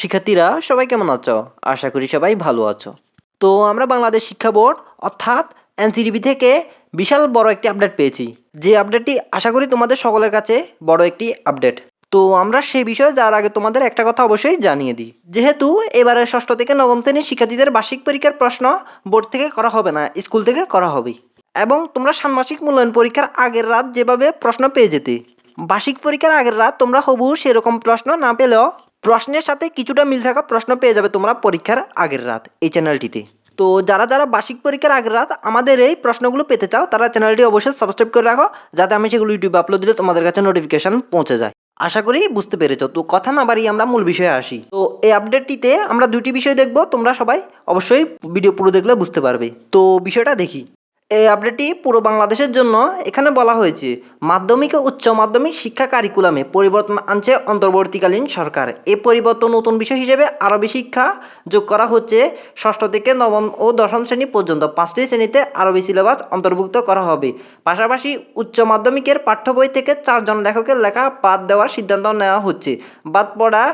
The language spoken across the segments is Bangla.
শিক্ষার্থীরা, সবাই কেমন আছো? আশা করি সবাই ভালো আছো। তো আমরা বাংলাদেশ শিক্ষা বোর্ড, অর্থাৎ এনসিডিবি থেকে বিশাল বড় একটি আপডেট পেয়েছি। যে আপডেটটি আশা করি তোমাদের সকলের কাছে বড় একটি আপডেট। তো আমরা সেই বিষয়ে যার আগে তোমাদের একটা কথা অবশ্যই জানিয়ে দিই। যেহেতু এবারে ষষ্ঠ থেকে নবম শ্রেণির শিক্ষার্থীদের বার্ষিক পরীক্ষার প্রশ্ন বোর্ড থেকে করা হবে না, স্কুল থেকে করা হবে এবং তোমরা ষান্মাসিক মূল্যায়ন পরীক্ষার আগের রাত যেভাবে প্রশ্ন পেয়ে যেতে, বার্ষিক পরীক্ষার আগের রাত তোমরা হবু সেরকম প্রশ্ন না পেলেও প্রশ্নের সাথে কিছুটা মিল থাকা প্রশ্ন পেয়ে যাবে তোমরা পরীক্ষার আগের রাত এই চ্যানেলটিতে। তো যারা যারা বার্ষিক পরীক্ষার আগের রাত আমাদের এই প্রশ্নগুলো পেতে চাও, তারা চ্যানেলটি অবশ্যই সাবস্ক্রাইব করে রাখো, যাতে আমি সেগুলো ইউটিউবে আপলোড দিলে তোমাদের কাছে নোটিফিকেশান পৌঁছে যায়। আশা করি বুঝতে পেরেছ। তো কথা না বাড়িয়ে আমরা মূল বিষয়ে আসি। তো এই আপডেটটিতে আমরা দুটি বিষয় দেখব, তোমরা সবাই অবশ্যই ভিডিও পুরো দেখলে বুঝতে পারবে। তো বিষয়টা দেখি। এই আপডেটটি পুরো বাংলাদেশের জন্য এখানে বলা হয়েছে, মাধ্যমিক ও উচ্চ মাধ্যমিক শিক্ষা কারিকুলামে পরিবর্তন আনছে অন্তর্বর্তীকালীন সরকার। এ পরিবর্তন নতুন বিষয় হিসেবে আরবি শিক্ষা যোগ করা হচ্ছে ষষ্ঠ থেকে নবম ও দশম শ্রেণি পর্যন্ত। পাঁচটি শ্রেণীতে আরবি সিলেবাস অন্তর্ভুক্ত করা হবে। পাশাপাশি উচ্চ মাধ্যমিকের পাঠ্য বই থেকে চারজন লেখকের লেখা বাদ দেওয়ার সিদ্ধান্ত নেওয়া হচ্ছে। বাদ পড়া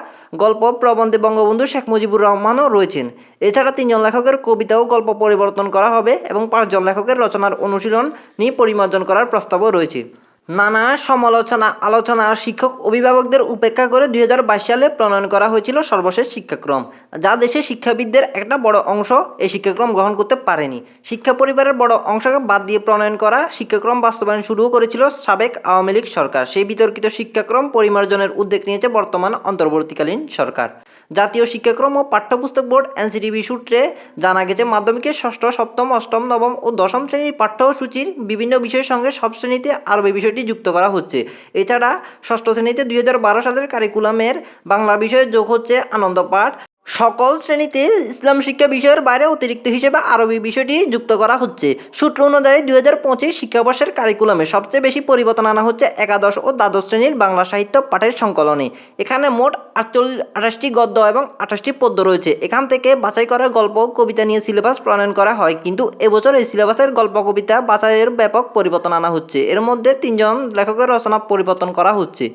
গল্প প্রবন্ধে বঙ্গবন্ধু শেখ মুজিবুর রহমানও রয়েছেন। এছাড়া তিনজন লেখকের কবিতা ও গল্প পরিবর্তন করা হবে এবং পাঁচজন লেখকের রচনার অনুশীলন নিয়ে পরিমার্জন করার প্রস্তাবও রয়েছে। নানা সমালোচনা, আলোচনা আর শিক্ষক অভিভাবকদের উপেক্ষা করে দুই হাজার বাইশ সালে প্রণয়ন করা হয়েছিল সর্বশেষ শিক্ষাক্রম, যা দেশে শিক্ষাবিদদের একটা বড় অংশ এই শিক্ষাক্রম গ্রহণ করতে পারেনি। শিক্ষা পরিবারের বড় অংশকে বাদ দিয়ে প্রণয়ন করা শিক্ষাক্রম বাস্তবায়ন শুরুও করেছিল সাবেক আওয়ামী লীগ সরকার। সেই বিতর্কিত শিক্ষাক্রম পরিমার্জনের উদ্যোগ নিয়েছে বর্তমান অন্তর্বর্তীকালীন সরকার। জাতীয় শিক্ষাক্রম ও পাঠ্যপুস্তক বোর্ড এনসিটিভি সূত্রে জানা গেছে, মাধ্যমিকের ষষ্ঠ, সপ্তম, অষ্টম, নবম ও দশম শ্রেণির পাঠ্যসূচির বিভিন্ন বিষয়ের সঙ্গে সব শ্রেণীতে আরবি বিষয়টি যুক্ত করা হচ্ছে। এছাড়া ষষ্ঠ শ্রেণীতে দুই হাজার বারো সালের কারিকুলামের বাংলা বিষয়ে যোগ হচ্ছে আনন্দ পাঠ। সকল শ্রেণীতে ইসলাম শিক্ষা বিষয়ের বাইরে অতিরিক্ত হিসেবে আরবি বিষয়টি যুক্ত করা হচ্ছে। সূত্র অনুযায়ী দুই হাজার পঁচিশ শিক্ষাবর্ষের কারিকুলামে সবচেয়ে বেশি পরিবর্তন আনা হচ্ছে একাদশ ও দ্বাদশ শ্রেণির বাংলা সাহিত্য পাঠের সংকলনে। এখানে মোট আটচল্লিশ, আঠাশটি গদ্য এবং আঠাশটি পদ্য রয়েছে। এখান থেকে বাছাই করা গল্প কবিতা নিয়ে সিলেবাস প্রণয়ন করা হয়, কিন্তু এবছর এই সিলেবাসের গল্প, কবিতা বাছাইয়ের ব্যাপক পরিবর্তন আনা হচ্ছে। এর মধ্যে তিনজন লেখকের রচনা পরিবর্তন করা হচ্ছে।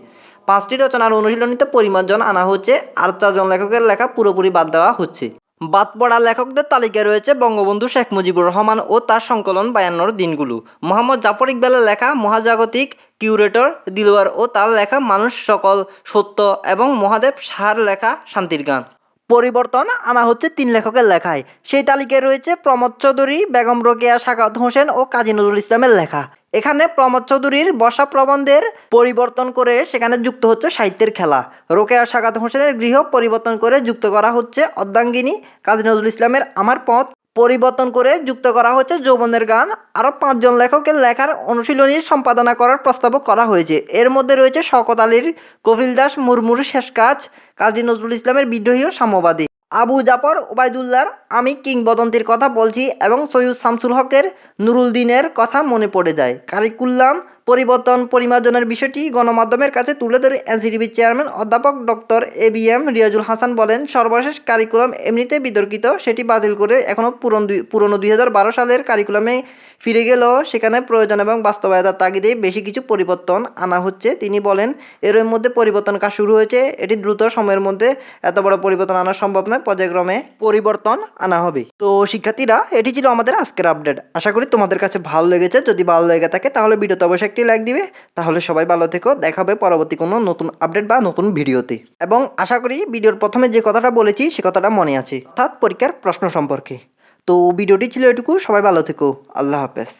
পাঁচটি রচনার অনুশীলনীতে পরিমার্জন আনা হচ্ছে আর চারজন লেখকের লেখা পুরোপুরি বাদ দেওয়া হচ্ছে। বাদ পড়া লেখকদের তালিকায় রয়েছে বঙ্গবন্ধু শেখ মুজিবুর রহমান ও তার সংকলন বায়ান্নর দিনগুলো। মোহাম্মদ জাফর ইকবালের লেখা মহাজাগতিক, কিউরেটর, দিলওয়ার ও তার লেখা মানুষ, সকল, সত্য এবং মহাদেব সাহার লেখা শান্তির গান। পরিবর্তন আনা হচ্ছে তিন লেখকের লেখায়। সেই তালিকায় রয়েছে প্রমোদ চৌধুরী, বেগম রোকেয়া সাকাত হোসেন ও কাজী নজরুল ইসলামের লেখা। এখানে প্রমোদ চৌধুরীর বসা প্রবন্ধের পরিবর্তন করে সেখানে যুক্ত হচ্ছে সাহিত্যের খেলা। রোকেয়া সাকাত হোসেনের গৃহ পরিবর্তন করে যুক্ত করা হচ্ছে অর্ধাঙ্গিনী কাজী নজরুল ইসলামের আমার পথ। পরিবর্তন করে যুক্ত করা হচ্ছে যৌবনের গান। আরও পাঁচজন লেখকের লেখার অনুশীলনী সম্পাদনা করার প্রস্তাবও করা হয়েছে। এর মধ্যে রয়েছে শকত আলীর কপিল দাস মুরমুর শেষ কাজ, কাজী নজরুল ইসলামের বিদ্রোহী ও সাম্যবাদী। আবু জাফর ওবায়দুল্লার আমি কিংবদন্তির কথা বলছি এবং সৈয়দ শামসুল হকের নুরুল দিনের কথা মনে পড়ে যায়। কারিকুল্লাম পরিবর্তন পরিমার্জনের বিষয়টি গণমাধ্যমের কাছে তুলে ধরে এনসিডিবির চেয়ারম্যান অধ্যাপক doctor A B M Riazul Hasan বলেন, সর্বশেষ কারিকুলাম এমনিতে বিতর্কিত, সেটি বাতিল করে এখনও পুরন পুরনো দুই হাজার বারো সালের কারিকুলামে ফিরে গেলেও সেখানে প্রয়োজন এবং বাস্তবায়তার তাগিদে বেশি কিছু পরিবর্তন আনা হচ্ছে। তিনি বলেন এর মধ্যে পরিবর্তন কাজ শুরু হয়েছে। এটি দ্রুত সময়ের মধ্যে এত বড় পরিবর্তন আনা সম্ভব নয়। পর্যায়ক্রমে পরিবর্তন আনা হবে। তো শিক্ষার্থীরা, এটি ছিল আমাদের আজকের আপডেট। আশা করি তোমাদের কাছে ভালো লেগেছে। যদি ভালো লেগে থাকে, তাহলে ভিডিওতে অবশ্যই একটি লাইক দিবে। তাহলে সবাই ভালো থেকো। দেখা হবে পরবর্তী কোনো নতুন আপডেট বা নতুন ভিডিওতে। এবং আশা করি, ভিডিওর প্রথমে যে কথাটা বলেছি, সে কথাটা মনে আছে। অর্থাৎ পরীক্ষার প্রশ্ন সম্পর্কে। তো ভিডিওটি ছিল এটুকু সবাই ভালো থেকো আল্লাহ হাফেজ।